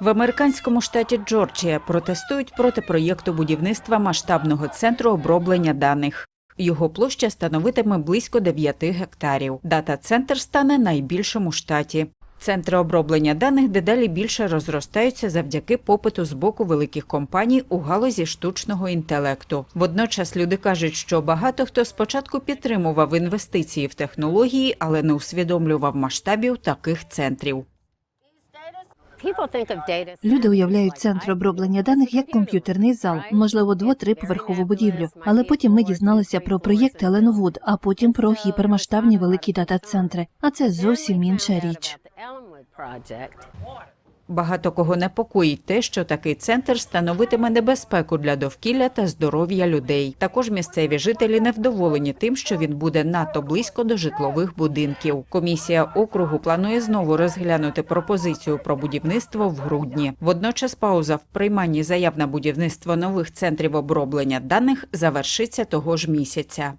В американському штаті Джорджія протестують проти проєкту будівництва масштабного центру оброблення даних. Його площа становитиме близько 9 гектарів. Дата-центр стане найбільшим у штаті. Центри оброблення даних дедалі більше розростаються завдяки попиту з боку великих компаній у галузі штучного інтелекту. Водночас люди кажуть, що багато хто спочатку підтримував інвестиції в технології, але не усвідомлював масштабів таких центрів. Люди уявляють центр оброблення даних як комп'ютерний зал, можливо, дво-триповерхову будівлю. Але потім ми дізналися про проєкт Еленвуд, а потім про гіпермасштабні великі дата-центри. А це зовсім інша річ. Багато кого непокоїть те, що такий центр становитиме небезпеку для довкілля та здоров'я людей. Також місцеві жителі невдоволені тим, що він буде надто близько до житлових будинків. Комісія округу планує знову розглянути пропозицію про будівництво в грудні. Водночас пауза в прийманні заяв на будівництво нових центрів оброблення даних завершиться того ж місяця.